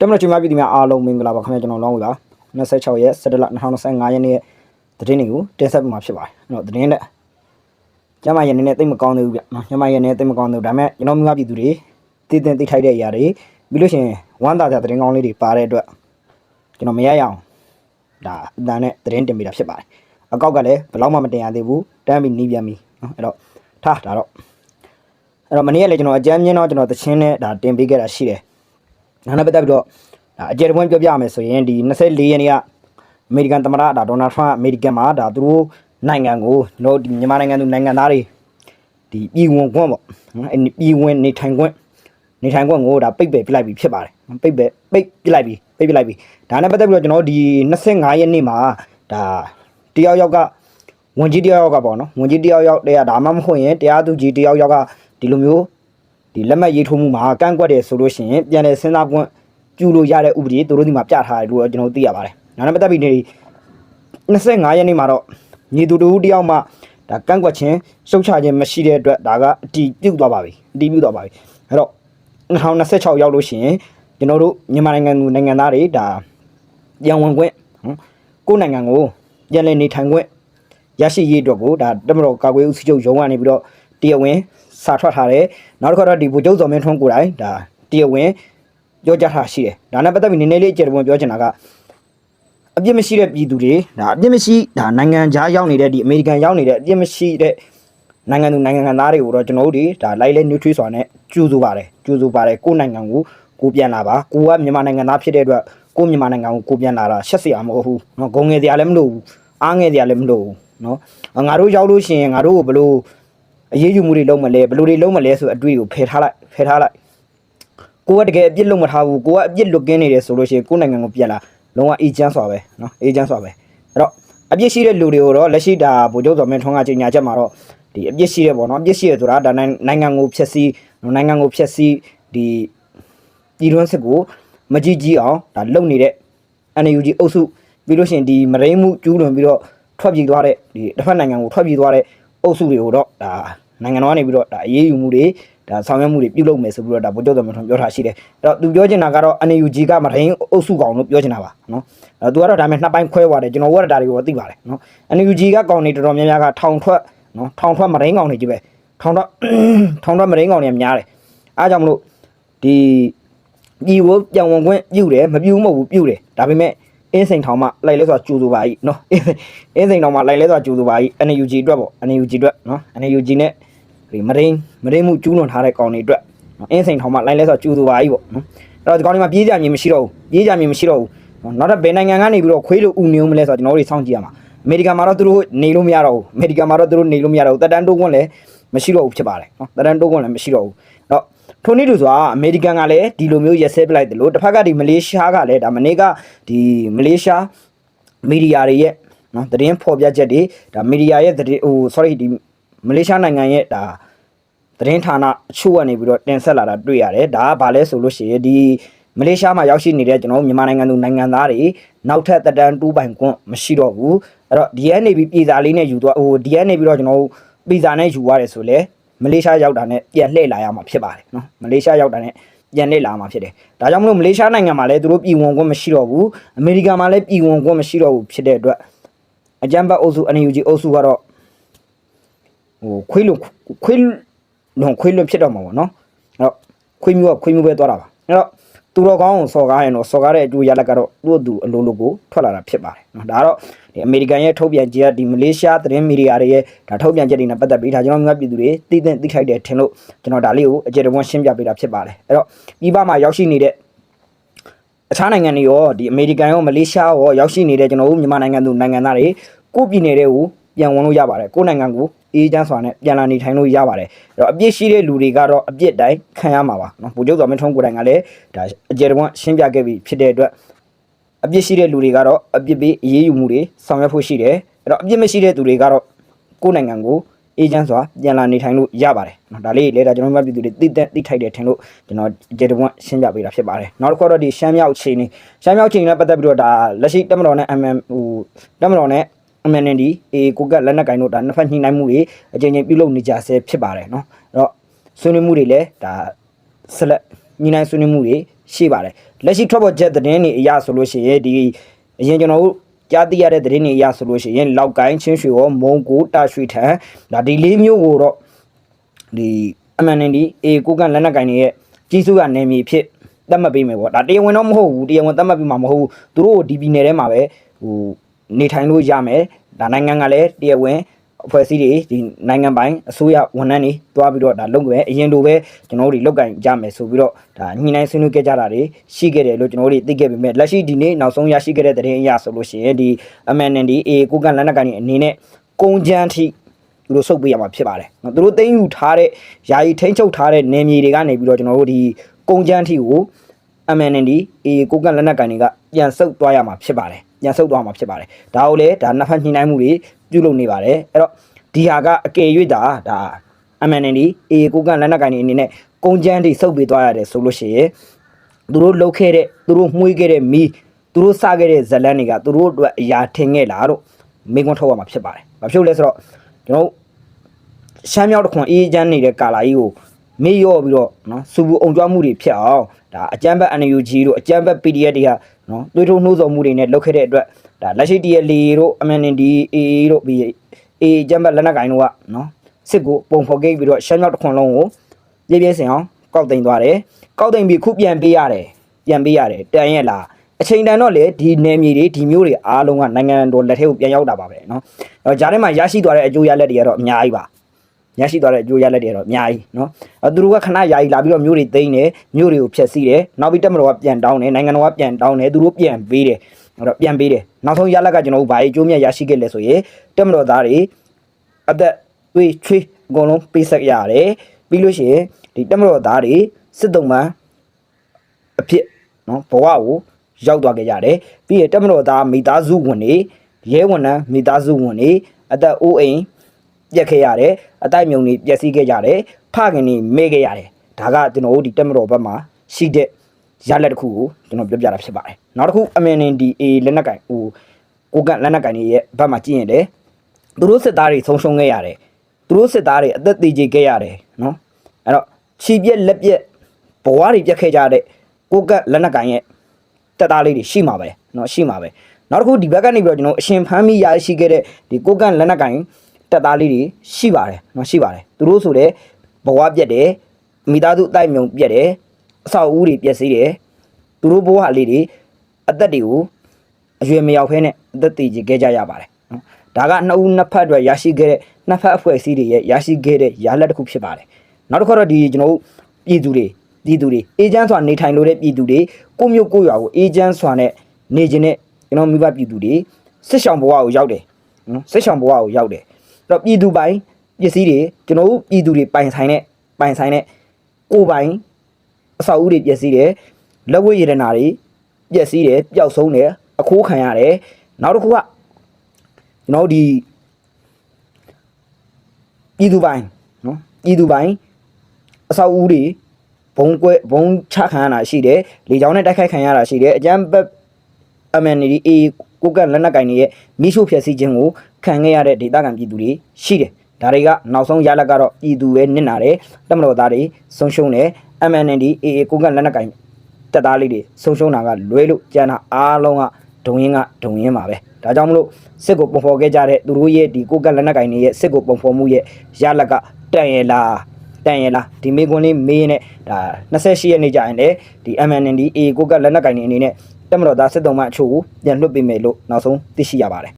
တမန်တော်ချင်းများပြည်သူများအားလုံးမင်္ဂလာပါခင်ဗျာကျွန်တော်လောင်းဝေပါ26ရက်17လ2025ရက်နေ့ရဲ့သတင်းတွေကိုတင်ဆက်ပေးမှာဖြစ်ပါတယ်အဲ့တော့သတင်းနဲ့ကျမရဲ့နည်းနည်းသိမကောင်းသေးဘူးဗျနော်ကျမရဲ့နည်းသိမကောင်းသေးဘူးဒါပေမဲ့ကျွန်တော်မျိုးပြည်သူတွေတည်တင်သိထိုက်တဲ့အရာတွေပြီးလို့ရှိရင်ဝမ်းသာကြသတင်းကောင်းလေးတွေပါတဲ့အတွက်ကျွန်တော်မရရအောင်ဒါအတန်နဲ့သတင်းတင်ပေးတာဖြစ်ပါတယ်အကောက်ကလည်းဘယ်တော့မှမတင်ရသေးဘူးတန်းပြီးနီးပြန်ပြီနော်အဲ့တော့ထားဒါတော့အဲ့တော့မနေ့ကလည်းကျွန်တော်အကြမ်းမြင်တော့ကျွန်တော်သချင်းနဲ့ဒါတင်ပေးခဲ့တာရှိတယ် နာနဲ့ပတ်သက်ပြီးတော့ဒါအကြယ်တပွင့်ပြောပြရမယ်ဆိုရင်ဒီ24ရက်နေ့ကအမေရိကန်သမ္မတဒါဒေါ်နယ်ထရန့်အမေရိကန်မှာဒါသူတို့နိုင်ငံကိုကျွန်တော်ဒီမြန်မာနိုင်ငံသူနိုင်ငံသားတွေဒီပြည်ဝင်ခွင့်ပေါ့နော်အဲ့ဒီပြည်ဝင်နေထိုင်ခွင့်နေထိုင်ခွင့်ကိုဒါပိတ်ပယ်ပြလိုက်ပြီဖြစ်ပါတယ်ပိတ်ပယ်ပိတ်ပြလိုက်ပြီပိတ်ပြလိုက်ပြီဒါနဲ့ပတ်သက်ပြီးတော့ကျွန်တော်ဒီ25ရက်နေ့မှာဒါတယောက်ယောက်ကဝင်ကြီးတယောက်ယောက်ကပေါ့နော်ဝင်ကြီးတယောက်ယောက်တည်းကဒါမှမဟုတ်ရင်တရားသူကြီးတယောက်ယောက်ကဒီလိုမျိုး ဒီလက်မှတ်ရေးထိုးမှုမှာကန့်ကွက်တယ်ဆိုလို့ရှိရင်ပြန်လည်စဉ်းစားပွင့်ပြုလို့ရတဲ့ဥပဒေသူတို့ဒီမှာပြထားတယ်လို့ကျွန်တော်တို့သိရပါတယ်။နာနဲ့ပတ်သက်ပြီးနေ25ရက်နေ့မှာတော့ညီသူတူတယောက်မှဒါကန့်ကွက်ခြင်းရှုတ်ချခြင်းမရှိတဲ့အတွက်ဒါကအတီးပြုတ်သွားပါပြီ။အတီးပြုတ်သွားပါပြီ။အဲ့တော့2026ရောက်လို့ရှိရင်ကျွန်တော်တို့မြန်မာနိုင်ငံသူနိုင်ငံသားတွေဒါပြန်ဝင်ခွင့်ဟမ်ကိုယ့်နိုင်ငံကိုပြန်လည်နေထိုင်ခွင့်ရရှိရေးအတွက်ကိုဒါတမတော်ကာကွယ်ဦးစီးချုပ်ရုံးကနေပြီးတော့ တရားဝင်စာထွက်ထားတယ်နောက်တစ်ခါတော့ဒီဗိုလ်ချုပ်ဇော်မင်းထွန်းကိုယ်တိုင်ဒါတရားဝင်ပြောကြားထားရှိတယ်ဒါနဲ့ပတ်သက်ပြီးနည်းနည်းလေးအကြံပုံပြောချင်တာကအပြစ်မရှိတဲ့ပြည်သူတွေဒါအပြစ်မရှိဒါနိုင်ငံခြားရောက်နေတဲ့ဒီအမေရိကန်ရောက်နေတဲ့အပြစ်မရှိတဲ့နိုင်ငံသူနိုင်ငံသားတွေကိုတော့ကျွန်တော်တို့တွေဒါလိုက်လဲ nutrient ဆိုတာနဲ့ကျူးစုပါတယ်ကျူးစုပါတယ်ကိုယ့်နိုင်ငံကိုကိုပြန်လာပါကိုကမြန်မာနိုင်ငံသားဖြစ်တဲ့အတွက်ကိုမြန်မာနိုင်ငံကိုကိုပြန်လာတာရှက်စရာမဟုတ်ဘူးเนาะဂုံငယ်စရာလည်းမလိုဘူးအားငယ်စရာလည်းမလိုဘူးเนาะငါတို့ရောက်လို့ရှိရင်ငါတို့ကိုဘလို့ အရေးယူမှုတွေလုံးမလဲဘယ်လိုတွေလုံးမလဲဆိုအတွေ့ကိုဖယ်ထားလိုက်ဖယ်ထားလိုက်ကိုကတကယ်အပြစ်လုံးမထားဘူးကိုကအပြစ်လွတ်ကင်းနေတယ်ဆိုလို့ရှိရင်ကိုနိုင်ငံကိုပြန်လာလုံးဝအေဂျင့်စွာပဲနော်အေဂျင့်စွာပဲအဲ့တော့အပြစ်ရှိတဲ့လူတွေကိုတော့လက်ရှိဒါဗိုလ်ချုပ်တော်မင်းထွန်းကကြေညာချက်မှာတော့ဒီအပြစ်ရှိတယ်ပေါ့နော်အပြစ်ရှိတယ်ဆိုတာဒါနိုင်ငံကိုဖျက်ဆီးနိုင်ငံကိုဖျက်ဆီးဒီပြည်တွင်းစစ်ကိုမကြည့်ကြည့်အောင်ဒါလုံနေတဲ့ NUG အုပ်စုပြီးလို့ရှိရင်ဒီမရိမှုကျူးလွန်ပြီးတော့ထွက်ပြေးသွားတဲ့ဒီတစ်ဖက်နိုင်ငံကိုထွက်ပြေးသွားတဲ့ အုပ်စုတွေကိုတော့ဒါနိုင်ငံတော်ကနေပြီးတော့ဒါအရေးယူမှုတွေဒါဆောင်ရွက်မှုတွေပြုလုပ်မယ်ဆိုပြီးတော့ဒါဗိုလ်ချုပ်တော်မထွန်ပြောထားရှိတယ်အဲ့တော့သူပြောချင်တာကတော့ NUG ကမရိအုပ်စုကောင်လို့ပြောချင်တာပါနော်အဲ့သူကတော့ဒါမဲ့နှစ်ပိုင်းခွဲသွားတယ်ကျွန်တော်တို့ကဒါတွေကိုသိပါတယ်နော် NUG ကကောင်တွေတော်တော်များများကထောင်ထွက်နော်ထောင်ထွက်မရိကောင်တွေကြီးပဲထောင်ထွက်ထောင်ထွက်မရိကောင်တွေများတယ်အားကြောင့်မလို့ဒီပြည်ကိုပြန်ဝင်ခွင့်ပြုတယ်မပြုမဟုတ်ဘူးပြုတယ်ဒါပေမဲ့ အင်းစိန်ထောင်မှလိုက်လဲဆိုတာကျူသူပါကြီးနော်အင်းစိန်ထောင်မှလိုက်လဲဆိုတာကျူသူပါကြီး NUG အတွက်ပေါ့ NUG အတွက်နော် NUG နဲ့ဒီမရင်းမရင်းမှုကျူးလွန်ထားတဲ့ကောင်တွေအတွက်အင်းစိန်ထောင်မှလိုက်လဲဆိုတာကျူသူပါကြီးပေါ့နော်အဲ့တော့ဒီကောင်တွေမှာပြေးကြမြင်မရှိတော့ဘူးပြေးကြမြင်မရှိတော့ဘူးနောက်တော့ဘယ်နိုင်ငံကနေပြီးတော့ခွေးလို့ဥနေဦးမလဲဆိုတော့ကျွန်တော်တို့စောင့်ကြည့်ရမှာအမေရိကန်မှာတော့သူတို့နေလို့မရတော့ဘူးအမေရိကန်မှာတော့သူတို့နေလို့မရတော့ဘူးတက်တန်းတိုးခွင့်လည်းမရှိတော့ဘူးဖြစ်ပါတယ်နော်တက်တန်းတိုးခွင့်လည်းမရှိတော့ဘူးအဲ့တော့ ထိုနည်းတူဆိုတာအမေရိကန်ကလည်းဒီလိုမျိုးရက်စဲပလိုက်တယ်လို့တစ်ဖက်ကဒီမလေးရှားကလည်းဒါမနေ့ကဒီမလေးရှားမီဒီယာတွေရဲ့နော်သတင်းဖော်ပြချက်တွေဒါမီဒီယာရဲ့သတင်းဟို sorry ဒီမလေးရှားနိုင်ငံရဲ့ဒါသတင်းဌာနအချို့ကနေပြီးတော့တင်ဆက်လာတာတွေ့ရတယ်ဒါကဘာလဲဆိုလို့ရှိရင်ဒီမလေးရှားမှာရောက်ရှိနေတဲ့ကျွန်တော်တို့မြန်မာနိုင်ငံသူနိုင်ငံသားတွေနောက်ထပ်တက်တန်းတူးပိုင်ခွင့်မရှိတော့ဘူးအဲ့တော့ DNA ပြီးပြည်စာလေးနဲ့ယူသွားဟို DNA ပြီးတော့ကျွန်တော်တို့ပြည်စာနဲ့ယူသွားတယ်ဆိုလဲ မလေးရှားရောက်တာနဲ့ပြန်လှည့်လာရမှာဖြစ်ပါတယ်နော်မလေးရှားရောက်တာနဲ့ပြန်လှည့်လာမှာဖြစ်တယ်ဒါကြောင့်မလို့မလေးရှားနိုင်ငံမှာလည်းသူတို့ပြည်ဝင်ခွင့်မရှိတော့ဘူးအမေရိကန်မှာလည်းပြည်ဝင်ခွင့်မရှိတော့ဘူးဖြစ်တဲ့အတွက်အကြမ်းဖက်အုပ်စု NUG အုပ်စုကတော့ဟိုခွေးလွန်ခွေးလွန်ခွေးလွန်ဖြစ်တော့မှာပေါ့နော်အဲ့တော့ခွေးမျိုးကခွေးမျိုးပဲသွားတာပါအဲ့တော့ သူတော်ကောင်းကိုစော်ကားရင်တော့စော်ကားတဲ့အကျိုးရလဒ်ကတော့သူ့အတူအလိုလိုကိုထွက်လာတာဖြစ်ပါတယ်နော်ဒါကတော့ဒီအမေရိကန်ရဲ့ထုတ်ပြန်ချက်ကဒီမလေးရှားသတင်းမီဒီယာတွေရဲ့ဒါထုတ်ပြန်ချက်တွေနဲ့ပတ်သက်ပြီးဒါကျွန်တော်များပြည်သူတွေသိသိသိထိုက်တယ်ထင်လို့ကျွန်တော်ဒါလေးကိုအကြံတော်ရှင်းပြပေးတာဖြစ်ပါတယ်အဲ့တော့ပြည်ပမှာရောက်ရှိနေတဲ့အခြားနိုင်ငံတွေရောဒီအမေရိကန်ရောမလေးရှားရောရောက်ရှိနေတဲ့ကျွန်တော်တို့မြန်မာနိုင်ငံသူနိုင်ငံသားတွေကိုပြည်နယ်တွေကို ပြန်ဝင်လို့ရပါတယ်ကိုနိုင်ငံကိုအေးချမ်းစွာနဲ့ပြန်လာနေထိုင်လို့ရပါတယ်အဲ့တော့အပြစ်ရှိတဲ့လူတွေကတော့အပြစ်တိုင်းခံရမှာပါနော်ဗိုလ်ချုပ်တော်မင်းထွန်းကိုယ်တိုင်ကလည်းဒါအကြံတော်ရှင်းပြခဲ့ပြီးဖြစ်တဲ့အတွက်အပြစ်ရှိတဲ့လူတွေကတော့အပြစ်ပေးအရေးယူမှုတွေဆောင်ရွက်ဖို့ရှိတယ်အဲ့တော့အပြစ်မရှိတဲ့သူတွေကတော့ကိုယ့်နိုင်ငံကိုအေဂျင့်စွာပြန်လာနေထိုင်လို့ရပါတယ်နော်ဒါလေးလေဒါကျွန်တော်တို့ပြည်သူတွေသိတဲ့သိထိုက်တယ်ထင်လို့ကျွန်တော်ကျေတပွန်းရှင်းပြပေးတာဖြစ်ပါတယ်နောက်တစ်ခုတော့ဒီရှမ်းမြောက်ချိန်နေရှမ်းမြောက်ချိန်နဲ့ပတ်သက်ပြီးတော့ဒါလက်ရှိတက်မတော်နဲ့ MM ဟိုတက်မတော်နဲ့ MNND အေကိုကလက်နက်ကင်တို့ဒါနှစ်ဖက်ညှိနှိုင်းမှုတွေအကြိမ်ကြိမ်ပြုလုပ်နေကြဆဲဖြစ်ပါတယ်နော်အဲ့တော့ဆွေးနွေးမှုတွေလည်းဒါဆက်လက်ညီနိုင်ဆွေးနွေးမှုတွေရှိပါတယ်လက်ရှိထွက်ပေါ်ချက်သတင်းတွေအရဆိုလို့ရှိရင်ဒီအရင်ကျွန်တော်တို့ကြားသိရတဲ့သတင်းတွေအရဆိုလို့ရှိရင်လောက်ကိုင်းချင်းရွှေရောမုံကိုတာရွှေထန်ဒါဒီလေးမျိုးကိုတော့ဒီအမှန်တန်ဒီအေကိုကန်လက်နက်ကင်တွေရဲ့ကြီးစုကနေမြေဖြစ်တတ်မှတ်ပေးမယ်ပေါ့ဒါတရားဝင်တော့မဟုတ်ဘူးတရားဝင်တတ်မှတ်ပြီးမှမဟုတ်ဘူးသူတို့ဒီပြည်နယ်ထဲမှာပဲဟို နေထိုင်လို့ရမယ်ဒါနိုင်ငံကလည်းတရားဝင်အဖွဲ့အစည်းတွေဒီနိုင်ငံပိုင်အစိုးရဝန်ထမ်းတွေတွားပြီးတော့ဒါလုပ်ကြပဲအရင်လိုပဲကျွန်တော်တို့တွေလောက်ကင်ကြမယ်ဆိုပြီးတော့ဒါညှိနှိုင်းဆွေးနွေးခဲ့ကြတာတွေရှိခဲ့တယ်လို့ကျွန်တော်တို့တွေသိခဲ့ပေမဲ့လက်ရှိဒီနေ့နောက်ဆုံးရရှိခဲ့တဲ့သတင်းအရဆိုလို့ရှိရင်ဒီ MNND A ကိုကန်လက်နက်ကန်တွေအနေနဲ့ကုန်းချမ်းထိသူတို့စုပ်ပေးရမှာဖြစ်ပါတယ်။နော်သူတို့သိမ်းယူထားတဲ့ယာယီထိန်းချုပ်ထားတဲ့နေမြေတွေကနေပြီးတော့ကျွန်တော်တို့ဒီကုန်းချမ်းထိကို MNND A ကိုကန်လက်နက်ကန်တွေကပြန်ဆုပ်သွားရမှာဖြစ်ပါတယ်။ ပြန်ဆုပ်သွားမှာဖြစ်ပါတယ်။ဒါကိုလည်းဒါနှစ်ဖက်ညှိနှိုင်းမှုတွေပြုလုပ်နေပါတယ်။အဲ့တော့ဒီဟာကအကယ်၍ဒါဒါ MNND A ကိုကန်လက်နက်ကန်တွေအနေနဲ့ကုန်းချမ်းထိဆုပ်ပေးသွားရတယ်ဆိုလို့ရှိရင်သူတို့လှုပ်ခဲ့တဲ့သူတို့မှုေးခဲ့တဲ့မီးသူတို့စခဲ့တဲ့ဇလန်းတွေကသူတို့အတွက်အရာထင်ခဲ့လားတော့မိကွန်းထုတ်ရမှာဖြစ်ပါတယ်။ဘာဖြစ်လို့လဲဆိုတော့ကျွန်တော်တို့ရှမ်းမြောက်တစ်ခွန်အေးချမ်းနေတဲ့ကာလာကြီးကိုမေ့ရော့ပြီးတော့နော်စူပူအောင်ကြွားမှုတွေဖြစ်အောင်ဒါအကြမ်းဖက် NUG တို့အကြမ်းဖက် PDF တွေက နော်တွေးထုံနှိုးဆော်မှုတွေနဲ့လုပ်ခဲ့တဲ့အတွက်ဒါလက်ရှိ TL တို့ MND AA တို့ပြီး AA အကြမ်းဖက်လက်နက်ကင်တို့ကနော်စစ်ကိုပုံဖော်ခဲ့ပြီးတော့ရှမ်းမြောက်တစ်ခွန်လုံးကို ပြည့်ပြည့်စင်အောင်ကောက်တင်သွားတယ်ကောက်တင်ပြီးခုပြန်ပေးရတယ်ပြန်ပေးရတယ်တန်ရဲ့လားအချိန်တန်တော့လေဒီနယ်မြေတွေဒီမျိုးတွေအားလုံးကနိုင်ငံတော်လက်ထဲကိုပြန်ရောက်တာပါပဲเนาะအဲတော့ဂျားထဲမှာရရှိသွားတဲ့အကျိုးရလက်တွေကတော့အများကြီးပါ ရရှိသွားတဲ့အကျိုးရလဒ်တွေတော့အများကြီးနော်သူတို့ကခဏယာယီလာပြီးတော့မျိုးတွေသိမ်းတယ်မျိုးတွေကိုဖျက်ဆီးတယ်နောက်ပြီးတက်မတော်ကပြန်တောင်းတယ်နိုင်ငံတော်ကပြန်တောင်းတယ်သူတို့ပြန်ပေးတယ်အဲ့တော့ပြန်ပေးတယ်နောက်ဆုံးရလဒ်ကကျွန်တော်တို့ဘာကြီးအကျိုးမြတ်ရရှိခဲ့လဲဆိုရင်တက်မတော်သားတွေအသက်သွေးချွေးအကုန်လုံးပေးဆက်ရတယ်ပြီးလို့ရှိရင်ဒီတက်မတော်သားတွေစစ်တုံးမှအဖြစ်နော်ဘဝကိုရောက်သွားခဲ့ရတယ်ပြီးရတက်မတော်သားမိသားစုဝင်တွေရဲဝန်ထမ်းမိသားစုဝင်တွေအသက်အိုးအိမ် ပြက်ခဲ့ရတယ်အတိုက်မြုံတွေပျက်စီးခဲ့ကြတယ်ဖခင်တွေမေ့ခဲ့ရတယ်ဒါကကျွန်တော်တို့ဒီတက်မတော်ဘက်မှာရှိတဲ့ရလက်တစ်ခုကိုကျွန်တော်ပြောပြတာဖြစ်ပါတယ်နောက်တစ်ခု MNDA လက်နက်ကင်ဟိုကိုကန့်လက်နက်ကင်တွေရဲ့ဘက်မှာကြည့်ရင်လည်းသူတို့စစ်သားတွေဆုံးရှုံးခဲ့ရတယ်သူတို့စစ်သားတွေအသက်သေကျေခဲ့ရတယ်နော်အဲ့တော့ခြေပြက်လက်ပြက်ဘဝတွေပြက်ခဲ့ကြတဲ့ကိုကတ်လက်နက်ကန်ရဲ့တက်သားလေးတွေရှိမှာပဲနော်ရှိမှာပဲနောက်တစ်ခုဒီဘက်ကနေပြီးတော့ကျွန်တော်အရှင်ဖမ်းမိရရှိခဲ့တဲ့ဒီကိုကတ်လက်နက်ကန် တက်သားလေးတွေရှိပါတယ်နော်ရှိပါတယ်သူတို့ဆိုတဲ့ဘဝပြက်တယ်မိသားစုအတိုက်မြုံပြက်တယ်အဆောက်အဦတွေပြက်စီးတယ်သူတို့ဘဝလေးတွေအသက်တွေကိုအရွယ်မရောက်ဖဲနဲ့အသက်တည်ကြခဲ့ကြရပါတယ်နော်ဒါကနှစ်ဦးနှစ်ဖက်အတွက်ရရှိခဲ့တဲ့နှစ်ဖက်အဖွဲ့အစည်းတွေရဲ့ရရှိခဲ့တဲ့ရလက်တစ်ခုဖြစ်ပါတယ်နောက်တစ်ခါတော့ဒီကျွန်တော်တို့ပြည်သူတွေပြည်သူတွေအေဂျင့်စွာနေထိုင်လို့တဲ့ပြည်သူတွေကိုမျိုးကိုရွာကိုအေဂျင့်စွာနဲ့နေခြင်းနဲ့ကျွန်တော်မိဘပြည်သူတွေစစ်ဆောင်ဘဝကိုရောက်တယ်နော်စစ်ဆောင်ဘဝကိုရောက်တယ်အဲ့ တော့ပြည်သူပိုင်းပစ္စည်းတွေကျွန်တော်တို့ပြည်သူတွေပိုင်ဆိုင်တဲ့ပိုင်ဆိုင်တဲ့ကိုယ်ပိုင်အဆောက်အဦတွေပျက်စီးတယ်လက်ဝဲရတနာတွေပျက်စီးတယ်ပျောက်ဆုံးတယ်အခိုးခံရတယ်နောက်တစ်ခုကကျွန်တော်တို့ဒီပြည်သူပိုင်းနော်ပြည်သူပိုင်းအဆောက်အဦတွေဘုံကွဲဘုံချခံရတာရှိတယ်လေကြောင်းနဲ့တိုက်ခိုက်ခံရတာရှိတယ်အကြမ်းဖက် MND A ကိုကလက်နက်ကင်တွေရဲ့မိရှုဖျက်ဆီးခြင်းကို ခံခဲ့ရတဲ့ဒေသခံပြည်သူတွေရှိတယ်ဒါတွေကနောက်ဆုံးရလက်ကတော့ပြည်သူပဲနစ်နာတယ်တမတော်သားတွေဆုံးရှုံးတယ် MND A ကိုကလက်နက်ကင်တက်သားလေးတွေဆုံးရှုံးတာကလွဲလို့ကျန်တာအားလုံးကဒုံရင်းကဒုံရင်းပါပဲဒါကြောင့်မလို့စစ်ကိုပုံဖော်ခဲ့ကြတဲ့သူတို့ရဲ့ဒီကိုကလက်နက်ကင်တွေရဲ့စစ်ကိုပုံဖော်မှုရဲ့ရလက်ကတန်ရလားတန်ရလားဒီမေကွန်းလေးမေးနဲ့ဒါ28ရက်နေ့ကြာရင်လေဒီ MND A ကိုကလက်နက်ကင်တွေအနေနဲ့တက်မတော်သားစစ်တုံးမအချို့ကိုပြန်လွှတ်ပေးမယ်လို့နောက်ဆုံးသိရှိရပါတယ်